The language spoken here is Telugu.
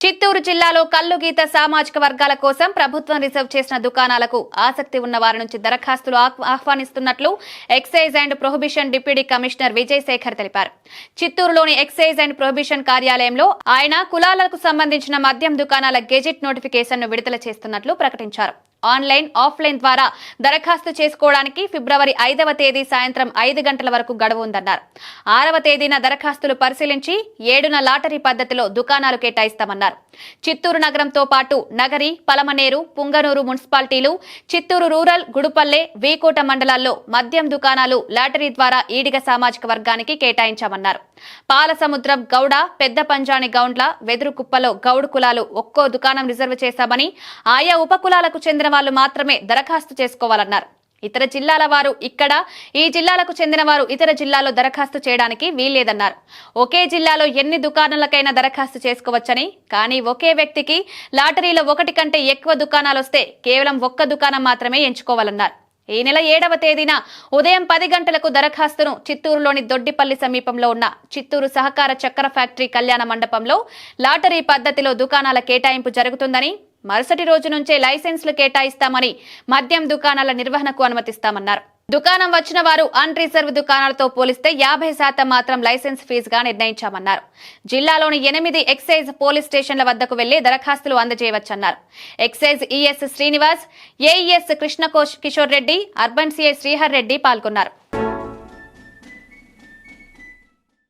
చిత్తూరు జిల్లాలో కల్లు గీత సామాజిక వర్గాల కోసం ప్రభుత్వం రిజర్వ్ చేసిన దుకాణాలకు ఆసక్తి ఉన్న వారి నుంచి దరఖాస్తులు ఆహ్వానిస్తున్నట్లు excise and prohibition deputy commissioner Vijay Shekhar తెలిపారు. చిత్తూరులోని ఎక్సైజ్ అండ్ ప్రొహిబిషన్ కార్యాలయంలో ఆయన కులాలకు సంబంధించిన మద్యం దుకాణాల గెజిట్ నోటిఫికేషన్ను విడుదల చేస్తున్నట్లు ప్రకటించారు. ఆన్లైన్ ఆఫ్లైన్ ద్వారా దరఖాస్తు చేసుకోవడానికి ఫిబ్రవరి ఐదవ తేదీ సాయంత్రం ఐదు గంటల వరకు గడువు ఉందన్నారు. ఆరవ తేదీన దరఖాస్తులు పరిశీలించి ఏడున లాటరీ పద్ధతిలో దుకాణాలు కేటాయిస్తామన్నారు. చిత్తూరు నగరంతో పాటు నగరి పలమనేరు పుంగనూరు మున్సిపాలిటీలు చిత్తూరు రూరల్ గుడుపల్లె వీకోట మండలాల్లో మద్యం దుకాణాలు లాటరీ ద్వారా ఈడిగ సామాజిక వర్గానికి కేటాయించామన్నారు. పాలసముద్రం గౌడ పెద్ద పంజాని గౌండ్ల వెదురుకుప్పలో గౌడు కులాలు ఒక్కో దుకాణం రిజర్వ్ చేశామని ఆయా ఉపకులాలకు చెందిన వాళ్ళు మాత్రమే దరఖాస్తు చేసుకోవాలన్నారు. ఇతర జిల్లాల వారు ఇక్కడ ఈ జిల్లాలకు చెందిన వారు ఇతర జిల్లాలో దరఖాస్తు చేయడానికి వీల్లేదన్నారు. ఒకే జిల్లాలో ఎన్ని దుకాణాలకైనా దరఖాస్తు చేసుకోవచ్చని కానీ ఒకే వ్యక్తికి లాటరీలో ఒకటి కంటే ఎక్కువ దుకాణాలు వస్తే కేవలం ఒక్క దుకాణం మాత్రమే ఎంచుకోవాలన్నారు. ఈ నెల ఏడవ తేదీన ఉదయం పది గంటలకు దరఖాస్తును చిత్తూరులోని దొడ్డిపల్లి సమీపంలో ఉన్న చిత్తూరు సహకార చక్కెర ఫ్యాక్టరీ కళ్యాణ మండపంలో లాటరీ పద్ధతిలో దుకాణాల కేటాయింపు జరుగుతుందని మరుసటి రోజు నుంచే లైసెన్సులు కేటాయిస్తామని మద్యం దుకాణాల నిర్వహణకు అనుమతిస్తామన్నారు. దుకాణం వచ్చిన వారు అన్ రిజర్వ్ దుకాణాలతో పోలిస్తే యాభై శాతం మాత్రం లైసెన్స్ ఫీజుగా నిర్ణయించామన్నారు. జిల్లాలోని ఎనిమిది ఎక్సైజ్ పోలీస్ స్టేషన్ల వద్దకు వెళ్ళి దరఖాస్తులు అందజేయవచ్చన్నారు. Excise ES Srinivas AES Krishna Kishore Reddy urban CI Srihar Reddy పాల్గొన్నారు.